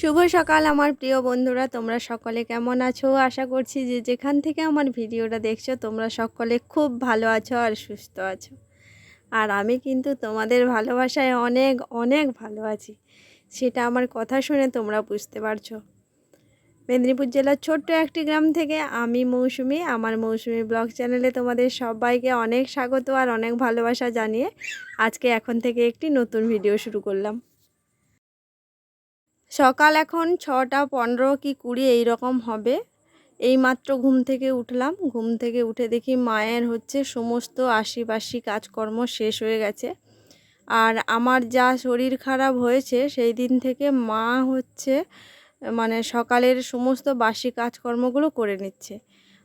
শুভ সকাল আমার প্রিয় বন্ধুরা, তোমরা সকলে কেমন আছো? আশা করছি যে যেখান থেকে আমার ভিডিওটা দেখছ, তোমরা সকলে খুব ভালো আছো আর সুস্থ আছো। আর আমি কিন্তু তোমাদের ভালোবাসায় অনেক অনেক ভালো আছি। সেটা আমার কথা শুনে তোমরা বুঝতে পারছ। মেদিনীপুর জেলার ছোট্ট একটি গ্রাম থেকে আমি মৌসুমি, আমার মৌসুমি ব্লগ চ্যানেলে তোমাদের সবাইকে অনেক স্বাগত আর অনেক ভালোবাসা জানিয়ে আজকে এখন থেকে একটি নতুন ভিডিও শুরু করলাম। সকাল এখন ছটা পনেরো কি কুড়ি এই রকম হবে। এইমাত্র ঘুম থেকে উঠলাম। ঘুম থেকে উঠে দেখি মায়ের হচ্ছে সমস্ত আশিপাশি কাজকর্ম শেষ হয়ে গেছে। আর আমার যা শরীর খারাপ হয়েছে, সেই দিন থেকে মা হচ্ছে মানে সকালের সমস্ত বাসি কাজকর্মগুলো করে নিচ্ছে।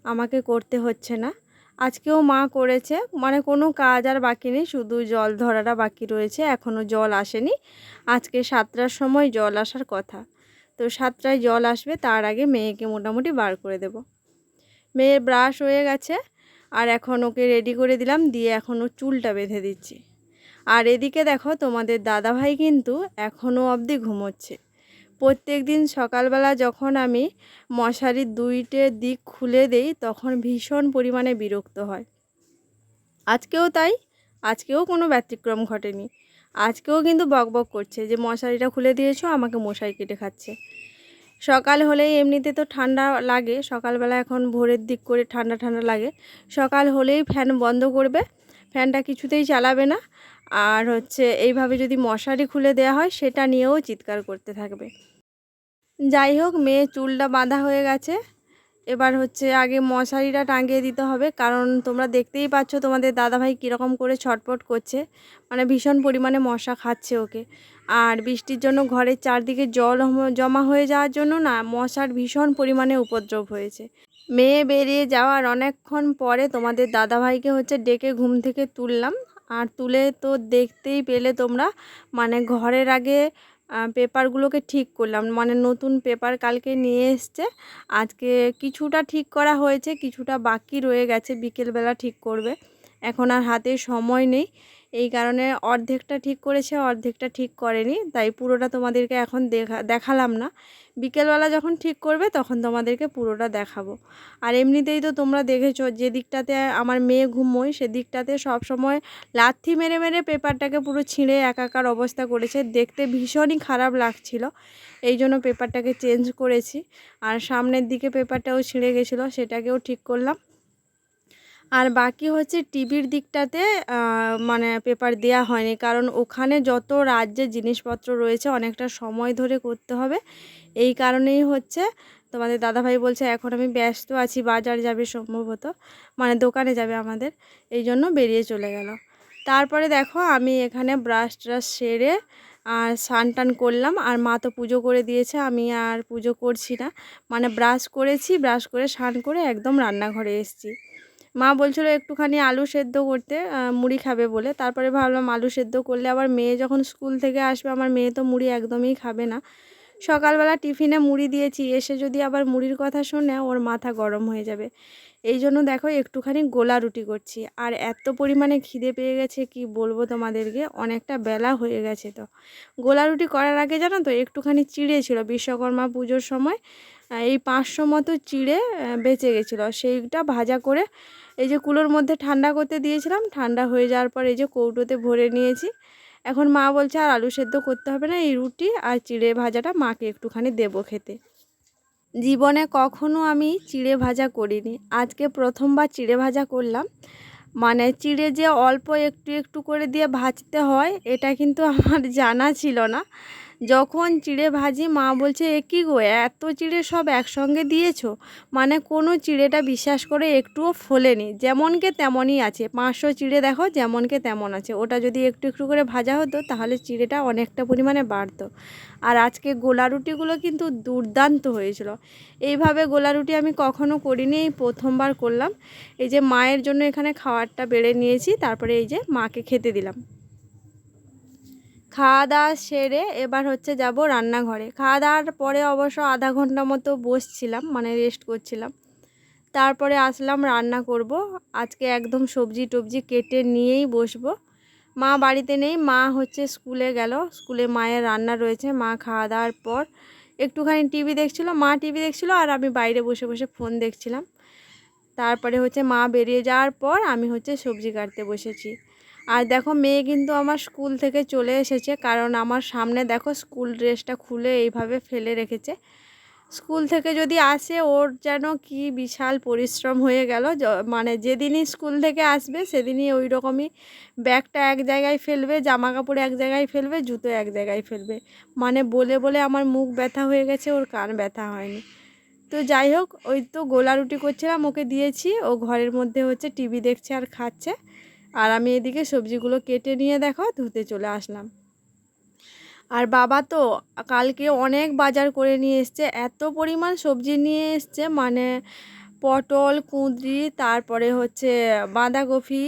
আমাকে করতে হচ্ছে না। আজকেও মা করেছে মানে কোনো কাজ আর বাকি নেই, শুধু জল ধরাটা বাকি রয়েছে এখনও জল আসেনি। আজকে সাতটার সময় জল আসার কথা। তো সাতটায় জল আসবে, তার আগে মেয়েকে মোটামুটি বার করে দেব। মেয়ের ব্রাশ হয়ে গেছে, আর এখন ওকে রেডি করে দিলাম, দিয়ে এখন ও চুলটা বেঁধে দিচ্ছি। আর এদিকে দেখো তোমাদের দাদাভাই কিন্তু এখনও অবধি ঘুমোচ্ছে। প্রত্যেক দিন সকালবেলা যখন আমি মশারির দুইটে দিক খুলে দেই, তখন ভীষণ পরিমাণে বিরক্ত হয়। আজকেও তাই, আজকেও কোনো ব্যতিক্রম ঘটেনি। আজকেও কিন্তু বকবক করছে যে, মশারিটা খুলে দিয়েছ, আমাকে মশারি কেটে খাচ্ছে। সকাল হলেই এমনিতে তো ঠান্ডা লাগে, সকালবেলা এখন ভোরের দিক করে ঠান্ডা ঠান্ডা লাগে। সকাল হলেই ফ্যান বন্ধ করবে, ফ্যানটা কিছুতেই চালাবে না। আর হচ্ছে এইভাবে যদি মশারি খুলে দেওয়া হয়, সেটা নিয়েও চিৎকার করতে থাকবে। যাই হোক, মেয়ে চুলটা বাঁধা হয়ে গেছে। এবার হচ্ছে আগে মশারিটা টাঙিয়ে দিতে হবে। কারণ তোমরা দেখতেই পাচ্ছ তোমাদের দাদাভাই কীরকম করে ছটপট করছে। মানে ভীষণ পরিমাণে মশা খাচ্ছে ওকে। আর বৃষ্টির জন্য ঘরের চারদিকে জল জমা হয়ে যাওয়ার জন্য না মশার ভীষণ পরিমাণে উপদ্রব হয়েছে। মেয়ে বেরিয়ে যাওয়ার অনেকক্ষণ পরে তোমাদের দাদাভাইকে হচ্ছে ডেকে ঘুম থেকে তুললাম। আর তুলে তো দেখতেই পেলে তোমরা। মানে ঘরের আগে পেপারগুলোকে ঠিক করলাম। মানে নতুন পেপার কালকে নিয়ে এসছে। আজকে কিছুটা ঠিক করা হয়েছে, কিছুটা বাকি রয়ে গেছে, বিকেলবেলা ঠিক করবে। এখন আর হাতে সময় নেই। এই কারণে অর্ধেকটা ঠিক করেছে, অর্ধেকটা ঠিক করেনি। তাই পুরোটা তোমাদেরকে এখন দেখা, দেখালাম না। বিকেলবেলা যখন ঠিক করবে, তখন তোমাদেরকে পুরোটা দেখাবো। আর এমনিতেই তো তোমরা দেখেছ, যে দিকটাতে আমার মেয়ে ঘুমোয় সেদিকটাতে সবসময় লাথি মেরে মেরে পেপারটাকে পুরো ছিঁড়ে একাকার অবস্থা করেছে। দেখতে ভীষণই খারাপ লাগছিল, এই জন্য পেপারটাকে চেঞ্জ করেছি। আর সামনের দিকে পেপারটাও ছিঁড়ে গেছিল, সেটাকেও ঠিক করলাম। আর বাকি হচ্ছে টিভির দিকটাতে মানে পেপার দেওয়া হয়নি। কারণ ওখানে যত রাজ্যের জিনিসপত্র রয়েছে, অনেকটা সময় ধরে করতে হবে। এই কারণেই হচ্ছে তোমাদের দাদাভাই বলছে, এখন আমি ব্যস্ত আছি, বাজার যাবে সম্ভবত মানে দোকানে যাবে আমাদের। এই জন্য বেরিয়ে চলে গেল। তারপরে দেখো, আমি এখানে ব্রাশ ট্রাশ সেরে আর স্নান টান করলাম। আর মা তো পুজো করে দিয়েছে, আমি আর পুজো করছি না। মানে ব্রাশ করেছি ব্রাশ করে স্নান করে একদম রান্নাঘরে এসেছি। মা বলছিল একটুখানি আলু সেদ্ধ করতে মুড়ি খাবে বলে। তারপরে ভাবলাম আলু সেদ্ধ করলে আবার মেয়ে যখন স্কুল থেকে আসবে, আমার মেয়ে তো মুড়ি একদমই খাবে না। সকালবেলা টিফিনে মুড়ি দিয়েছি, এসে যদি আবার মুড়ির কথা শোনে, ওর মাথা গরম হয়ে যাবে। এই জন্য দেখো একটুখানি গোলা রুটি করছি। আর এত পরিমাণে খিদে পেয়ে গেছে, কি বলব তোমাদেরকে? অনেকটা বেলা হয়ে গেছে তো। গোলা রুটি করার আগে জানো তো, একটুখানি চিড়ে ছিল বিশ্বকর্মা পুজোর সময়। এই পাঁচশো মতো চিড়ে বেঁচে গেছিল। সেইটা ভাজা করে এই যে কুলোর মধ্যে ঠান্ডা করতে দিয়েছিলাম, ঠান্ডা হয়ে যাওয়ার পর এই যে কৌটোতে ভরে নিয়েছি। এখন মা বলছে, আর আলু সেদ্ধ করতে হবে না, এই রুটি আর চিড়ে ভাজাটা মাকে একটুখানি দেবো খেতে। জীবনে কখনো আমি চিড়ে ভাজা করিনি। আজকে প্রথমবার চিড়ে ভাজা করলাম। মানে চিড়ে যে অল্প একটু একটু করে দিয়ে ভাজতে হয়, এটা কিন্তু আমার জানা ছিল না। যখন চিড়ে ভাজি, মা বলছে, এ কী গো, এত চিড়ে সব একসঙ্গে দিয়েছ? মানে কোনো চিড়েটা বিশ্বাস করে একটুও ফোলেনি। যেমনকে তেমনই আছে। পাঁচশো চিড়ে দেখো, যেমনকে তেমন আছে। ওটা যদি একটু একটু করে ভাজা হতো, তাহলে চিড়েটা অনেকটা পরিমাণে বাড়তো। আর আজকে গোলা রুটিগুলো কিন্তু দুর্দান্ত হয়েছিল। এইভাবে গোলা রুটি আমি কখনো করিনি, এই প্রথমবার করলাম। এই যে মায়ের জন্য এখানে খাবারটা বেড়ে নিয়েছি, তারপরে এই যে মাকে খেতে দিলাম। খাওয়া দাওয়া সেরে এবার হচ্ছে যাব রান্নাঘরে। খাওয়া দাওয়ার পরে অবশ্য আধা ঘণ্টা মতো বসছিলাম মানে রেস্ট করছিলাম। তারপরে আসলাম রান্না করব। আজকে একদম সবজি টবজি কেটে নিয়েই বসবো। মা বাড়িতে নেই, মা হচ্ছে স্কুলে গেল। স্কুলে মায়ের রান্না রয়েছে, মা খাওয়া দাওয়ার পর একটুখানি টিভি দেখছিল, মা টিভি দেখছিল আর আমি বাইরে বসে বসে ফোন দেখছিলাম। তারপরে হচ্ছে মা বেরিয়ে যাওয়ার পর আমি হচ্ছে সবজি কাটতে বসেছি। আর দেখো মেয়ে কিন্তু আমার স্কুল থেকে চলে এসেছে, কারণ আমার সামনে দেখো স্কুল ড্রেসটা খুলে এইভাবে ফেলে রেখেছে। স্কুল থেকে যদি আসে, ওর যেন কি বিশাল পরিশ্রম হয়ে গেল। মানে যেদিনই স্কুল থেকে আসবে, সেদিনই ওই রকমই ব্যাগটা এক জায়গায় ফেলবে জামা কাপড় এক জায়গায় ফেলবে, জুতো এক জায়গায় ফেলবে। মানে বলে বলে আমার মুখ ব্যথা হয়ে গেছে, ওর কান ব্যথা হয়নি। তো যাই হোক, ওই তো গোলা রুটি করছিলাম, ওকে দিয়েছি। ও ঘরের মধ্যে হচ্ছে টিভি দেখছে আর খাচ্ছে। আর আমি এদিকে সবজিগুলো কেটে নিয়ে দেখো, ধুতে চলে আসলাম। আর বাবা তো কালকে অনেক বাজার করে নিয়ে এসছে, এত পরিমাণ সবজি নিয়ে এসছে মানে পটল, কুঁদরি, তারপরে হচ্ছে বাঁধাকপি,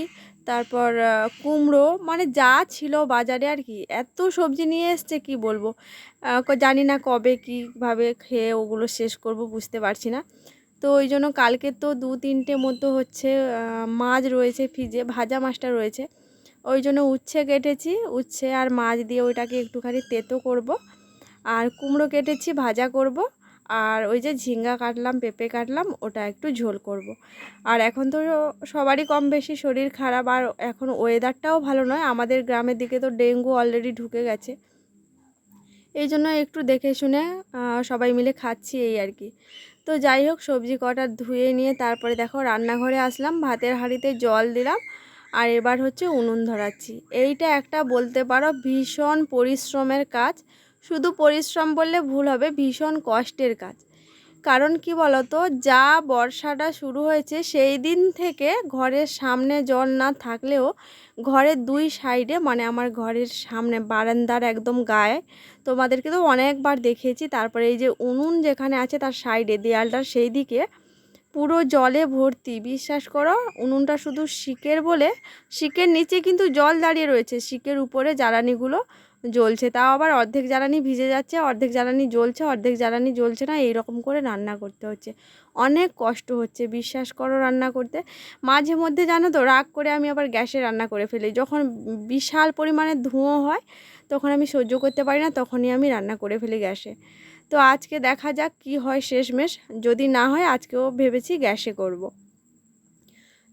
তারপর কুমড়ো মানে যা ছিল বাজারে আর কি, এত সবজি নিয়ে এসছে, কি বলব? জানি না কবে কীভাবে খেয়ে ওগুলো শেষ করব, বুঝতে পারছি না। তো ওই জন্য কালকে তো দু তিনটে মতো হচ্ছে মাছ রয়েছে ফ্রিজে, ভাজা মাছটা রয়েছে। ওই জন্য উচ্ছে কেটেছি, উচ্ছে আর মাছ দিয়ে ওইটাকে একটুখানি তেতো করব। আর কুমড়ো কেটেছি, ভাজা করব। আর ওই যে ঝিঙ্গা কাটলাম, পেঁপে কাটলাম, ওটা একটু ঝোল করব। আর এখন তো সবারই কম বেশি শরীর খারাপ, আর এখন ওয়েদারটাও ভালো নয়। আমাদের গ্রামের দিকে তো ডেঙ্গু অলরেডি ঢুকে গেছে। এই জন্য একটু দেখে শুনে সবাই মিলে খাচ্ছি এই আর কি। তো যাই হোক, সবজি কটা ধুয়ে নিয়ে তারপরে দেখো রান্নাঘরে আসলাম, ভাতের হাঁড়িতে জল দিলাম আর এবার হচ্ছে উনুন ধরাচ্ছি। এইটা একটা বলতে পারো ভীষণ পরিশ্রমের কাজ। শুধু পরিশ্রম বললে ভুল হবে, ভীষণ কষ্টের কাজ। কারণ কি বলতো? যা বর্ষাটা শুরু হয়েছে, সেই দিন থেকে ঘরের সামনে জল না থাকলেও ঘরের দুই সাইডে মানে আমার ঘরের সামনে বারান্দার একদম গায়ে, তোমাদেরকে তো অনেকবার দেখিয়েছি, তারপরে এই যে উনুন যেখানে আছে তার সাইডে, দেয়ালটার সেই দিকে পুরো জলে ভর্তি। বিশ্বাস করো, উনুনটা শুধু শিকের বলে, শিকের নিচে কিন্তু জল দাঁড়িয়ে রয়েছে, শিকের উপরে জ্বালানিগুলো জ্বলছে। তাও আবার অর্ধেক জ্বালানি ভিজে যাচ্ছে, অর্ধেক জ্বালানি জ্বলছে, অর্ধেক জ্বালানি জ্বলছে না, এইরকম করে রান্না করতে হচ্ছে। অনেক কষ্ট হচ্ছে, বিশ্বাস করো রান্না করতে। মাঝে মধ্যে জানো তো, রাগ করে আমি আবার গ্যাসে রান্না করে ফেলি। যখন বিশাল পরিমাণে ধুঁয়ো হয়, তখন আমি সহ্য করতে পারি না, তখনই আমি রান্না করে ফেলি গ্যাসে। তো আজকে দেখা যাক কি হয় শেষমেশ। যদি না হয়, আজকেও ভেবেছি গ্যাসে করব।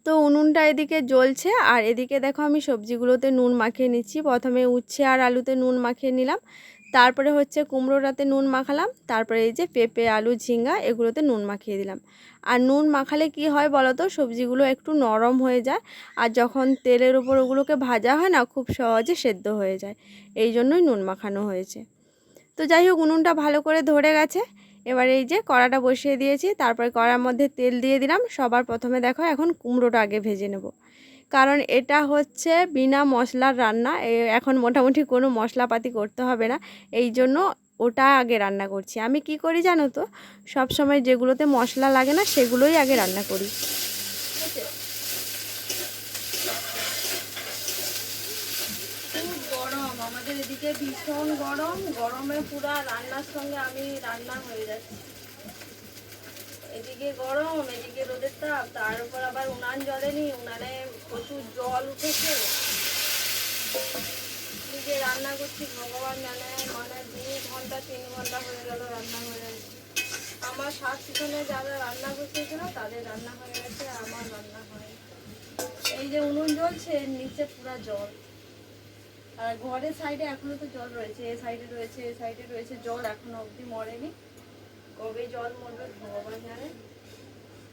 তো উনুনটা এদিকে জ্বলছে, আর এদিকে দেখো আমি সবজিগুলোতে নুন মাখিয়ে নিচ্ছি। প্রথমে উচ্ছে আর আলুতে নুন মাখিয়ে নিলাম, তারপরে হচ্ছে কুমড়োটাতে নুন মাখালাম, তারপরে এই যে পেঁপে, আলু, ঝিঙ্গা এগুলোতে নুন মাখিয়ে দিলাম। আর নুন মাখালে কি হয় বলো তো সবজিগুলো একটু নরম হয়ে যায়, আর যখন তেলের উপর ওগুলোকে ভাজা হয় না, খুব সহজে সেদ্ধ হয়ে যায়। এই জন্যই নুন মাখানো হয়েছে। তো যাই হোক, উনুনটা ভালো করে ধরে গেছে এবার এই যে কড়াটা বসিয়ে দিয়েছি, তারপরে কড়ার মধ্যে তেল দিয়ে দিলাম। সবার প্রথমে দেখো এখন কুমড়োটা আগে ভেজে নেব। কারণ এটা হচ্ছে বিনা মশলার রান্না এখন মোটামুটি কোনো মশলাপাতি করতে হবে না। এই জন্য ওটা আগে রান্না করছি। আমি কি করি জানো তো? সব সময় যেগুলোতে মশলা লাগে না, সেগুলোই আগে রান্না করি খুব গরম এদিকে ভীষণ গরম, গরমে পুরা রান্নার সঙ্গে আমি রান্না হয়ে যাচ্ছি। এদিকে গরম, এদিকে রোদের তাপ, তার উপর আবার উনান জ্বলেনি উনানে প্রচুর জল উঠেছে। নিজে রান্না করছি, ভগবান জানে মানে দু ঘণ্টা, তিন ঘণ্টা হয়ে গেল রান্না হয়ে গেছে আমার শাক পিছনে যারা রান্না করতেছিল তাদের রান্না হয়ে গেছে, আমার রান্না হয় এই যে উনুন জ্বলছে, নিচে পুরা জল। আর ঘরের সাইডে এখনও তো জল রয়েছে, এ সাইডে রয়েছে, এ সাইডে রয়েছে, জল এখনও অবধি মরেনি। কবে জল মরবে ভগবান জানে।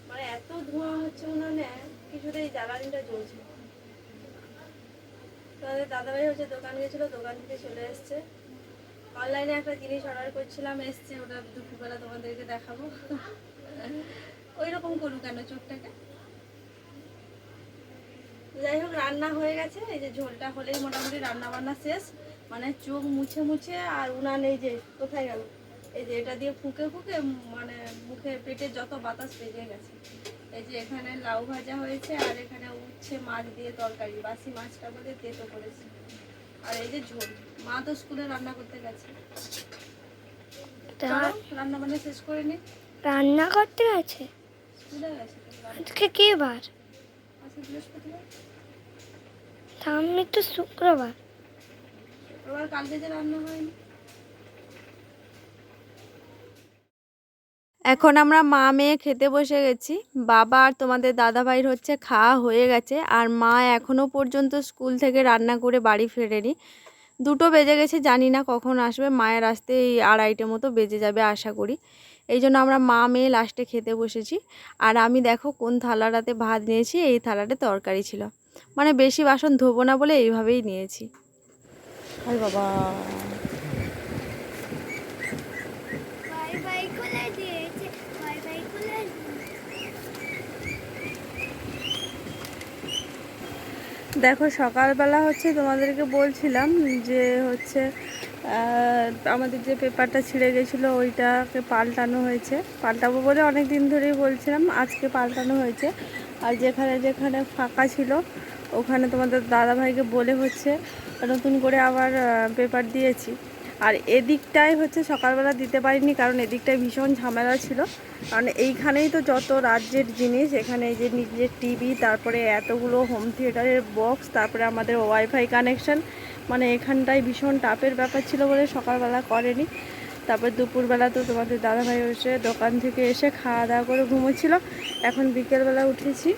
মানে এত ধোঁয়া হচ্ছে উনানে কিছুতেই জ্বালানিটা জ্বলছে। তাদের দাদাভাই হচ্ছে দোকান গেছিল, দোকান থেকে চলে এসছে। অনলাইনে একটা জিনিস অর্ডার করছিলাম, এসছে, ওটা দুপুরবেলা তোমাদেরকে দেখাবো। ওই রকম করু কেন চোখটাকে? যাই হোক রান্না হয়ে গেছে। এই যে ঝোলটা হলেই মোটামুটি রান্না বান্না শেষ। মানে চোখ মুছে মুছে আর উনান এই যে কোথায় গেল? এই যে এটা দিয়ে ফুঁকে ফুঁকে মানে মুখে পেটে যত বাতাস পেরিয়ে গেছে। এই যে এখানে লাউ ভাজা হয়েছে আর এখানে উচ্ছে মাছ দিয়ে তরকারি বাসি মাছটা বলে তেতো করেছি। আর এই যে ঝোল মা তো স্কুলে রান্না করতে গেছে। রান্না বান্না শেষ করে নি। রান্না করতে গেছে স্কুলে গেছে আজকে কে বার? আজকে বৃহস্পতিবার। সামনে তো শুক্রবার। এবার কালকে যে রান্না হয়নি। এখন আমরা মা মেয়ে খেতে বসে গেছি। বাবা আর তোমাদের দাদা ভাইয়ের হচ্ছে খাওয়া হয়ে গেছে আর মা এখনও পর্যন্ত স্কুল থেকে রান্না করে বাড়ি ফেরেনি। দুটো বেজে গেছে জানি না কখন আসবে। মায়ের আসতে এই আড়াইটে মতো বেজে যাবে আশা করি। এই জন্য আমরা মা মেয়ে লাস্টে খেতে বসেছি। আর আমি দেখো কোন থালাটাতে ভাত নিয়েছি এই থালাতে তরকারি ছিল। মানে বেশি বাসন ধোবো না বলে এইভাবেই নিয়েছি। আরে বাবা। বাই বাই খুলে দিয়েছে বাই বাই খুলে দেখো সকালবেলা হচ্ছে তোমাদেরকে বলছিলাম যে হচ্ছে আমাদের যে পেপারটা ছিঁড়ে গেছিল, ওইটাকে পাল্টানো হয়েছে। পাল্টাবো বলে অনেক দিন ধরেই বলছিলাম, আজকে পাল্টানো হয়েছে। আর যেখানে যেখানে ফাঁকা ছিল, ওখানে তোমাদের দাদাভাইকে বলে হচ্ছে, নতুন করে আবার পেপার দিয়েছি। আর এদিকটাই হচ্ছে সকালবেলা দিতে পারিনি, কারণ এদিকটায় ভীষণ ঝামেলা ছিল। কারণ এইখানেই তো যত রাজ্যের জিনিস, এখানে যে নিজের টিভি, তারপরে এতগুলো হোম থিয়েটারের বক্স তারপরে আমাদের ওয়াইফাই কানেকশন মানে এখানটায় ভীষণ টাপের ব্যাপার ছিল বলে সকালবেলা করেনি। তারপর দুপুরবেলা তো তোমাদের দাদাভাই এসে দোকান থেকে এসে খাওয়া দাওয়া করে ঘুমোচ্ছিল। এখন বিকেলবেলা উঠেছি,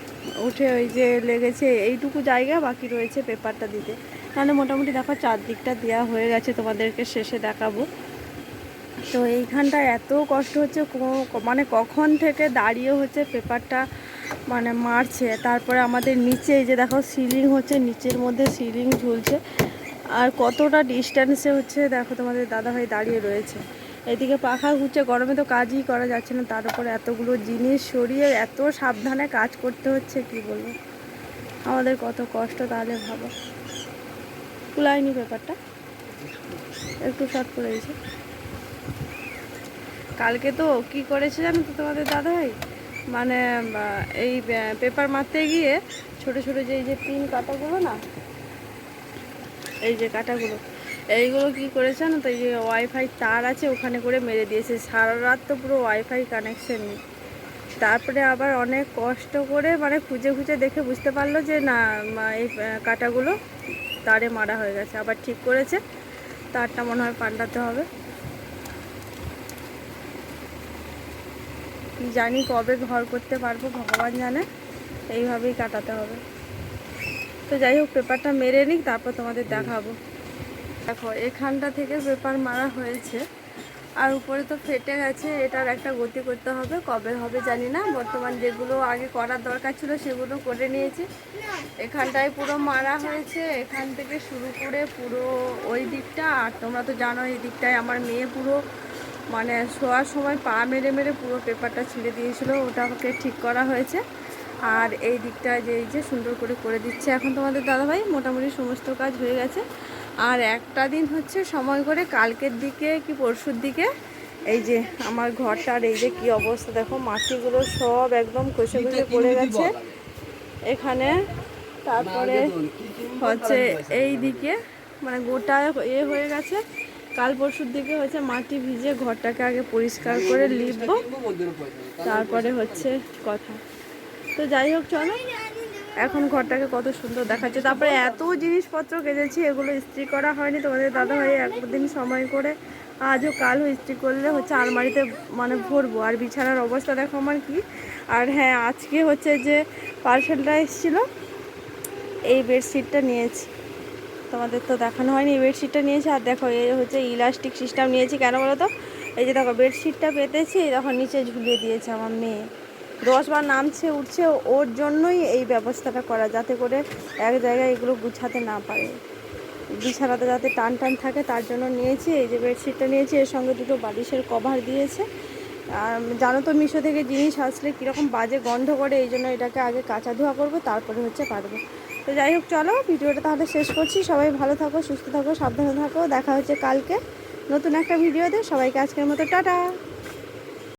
উঠে ওই যে লেগেছে এইটুকু জায়গা, বাকি রয়েছে পেপারটা দিতে। তাহলে মোটামুটি দেখো চারদিকটা দেওয়া হয়ে গেছে তোমাদেরকে শেষে দেখাবো। তো এইখানটায় এত কষ্ট হচ্ছে মানে কখন থেকে দাঁড়িয়ে হচ্ছে পেপারটা মানে মারছে। তারপরে আমাদের নিচে এই যে দেখো সিলিং হচ্ছে, নিচের মধ্যে সিলিং ঝুলছে। আর কতটা ডিস্ট্যান্সে হচ্ছে, দেখো তোমাদের দাদাভাই দাঁড়িয়ে রয়েছে। এদিকে পাখা ঘুরছে, গরমে তো কাজই করা যাচ্ছে না, তার উপরে এতগুলো জিনিস সরিয়ে এত সাবধানে কাজ করতে হচ্ছে, কি বলব? আমাদের কত কষ্ট, তাহলে ভাবো। কুলায়নি পেপারটা একটু শর্ট করে দিয়েছে। কালকে তো কি করেছে জানো তো তোমাদের দাদাভাই? মানে এই পেপার মারতে গিয়ে ছোট ছোট যে, এই যে পিন কাটাগুলো না এই যে কাটাগুলো। এইগুলো কি করেছে না তো? এই যে ওয়াইফাই তার আছে, ওখানে করে মেরে দিয়েছে। সারা রাত তো পুরো ওয়াইফাই কানেকশন নেই। তারপরে আবার অনেক কষ্ট করে মানে খুঁজে খুঁজে দেখে বুঝতে পারল যে না এই কাটাগুলো তারে মারা হয়ে গেছে। আবার ঠিক করেছে। তারটা মনে হয় পাল্টাতে হবে। জানি কবে ঘর করতে পারব, ভগবান জানে। এইভাবেই কাটাতে হবে। তো যাই হোক, পেপারটা মেরে নিক, তারপর তোমাদের দেখাবো। দেখো, এখানটা থেকে পেপার মারা হয়েছে। আর উপরে তো ফেটে গেছে, এটার একটা গতি করতে হবে, কবে হবে জানি না। বর্তমান যেগুলো আগে করার দরকার ছিল, সেগুলো করে নিয়েছি। এখানটায় পুরো মারা হয়েছে। এখান থেকে শুরু করে পুরো ওই দিকটা, আর তোমরা তো জানো এই দিকটায় আমার মেয়ে পুরো মানে শোয়ার সময় পা মেরে মেরে পুরো পেপারটা ছিঁড়ে দিয়েছিল। ওটাকে ঠিক করা হয়েছে। আর এই দিকটা যে এই যে সুন্দর করে করে দিচ্ছে এখন তোমাদের দাদাভাই মোটামুটি সমস্ত কাজ হয়ে গেছে। আর একটা দিন হচ্ছে সময় করে কালকের দিকে কি পরশুর দিকে এই যে আমার ঘরটার এই যে কি অবস্থা দেখো মাটিগুলো সব একদম কষে কষে পড়ে গেছে। এখানে তারপরে হচ্ছে এই দিকে মানে গোটা এ হয়ে গেছে। কাল পরশুর দিকে হচ্ছে মাটি ভিজে ঘরটাকে আগে পরিষ্কার করে লিখব তারপরে হচ্ছে কথা। তো যাই হোক, চলো। এখন ঘরটাকে কত সুন্দর দেখাচ্ছে। তারপরে এত জিনিসপত্র কেজেছি এগুলো ইস্ত্রি করা হয়নি। তোমাদের দাদা ভাই একদিন সময় করে আজও কালও ইস্ত্রি করলে হচ্ছে আলমারিতে মানে ভরবো। আর বিছানার অবস্থা দেখো আমার কি। আর হ্যাঁ আজকে হচ্ছে যে পার্সেলটা এসেছিল, এই বেডশিটটা নিয়েছি। তোমাদের তো দেখানো হয়নি, এই বেডশিটটা নিয়েছি। আর দেখো, এই হচ্ছে ইলাস্টিক সিস্টেম নিয়েছি। কেন বলো তো? এই যে দেখো, বেডশিটটা পেতেছি, তখন নিচে ঝুলিয়ে দিয়েছে আমার মেয়ে। দশবার নামছে, উঠছে, ওর জন্যই এই ব্যবস্থাটা করা যাতে করে এক জায়গায় এগুলো গুছাতে না পারে। বিছানাতে যাতে টান টান থাকে, তার জন্য নিয়েছি, এই যে বেডশিটটা নিয়েছি, এর সঙ্গে দুটো বালিশের কভার দিয়েছে। আর জানো তো মিশো থেকে জিনিস আসলে কীরকম বাজে গন্ধ করে, এই জন্য এটাকে আগে কাঁচা ধোয়া করব, তারপরে হচ্ছে পারব। তো যাই হোক, চলো, ভিডিওটা তাহলে শেষ করছি। সবাই ভালো থাকো, সুস্থ থাকো, সাবধানে থাকো। দেখা হচ্ছে কালকে নতুন একটা ভিডিওতে। সবাইকে আজকের মতো, টাটা!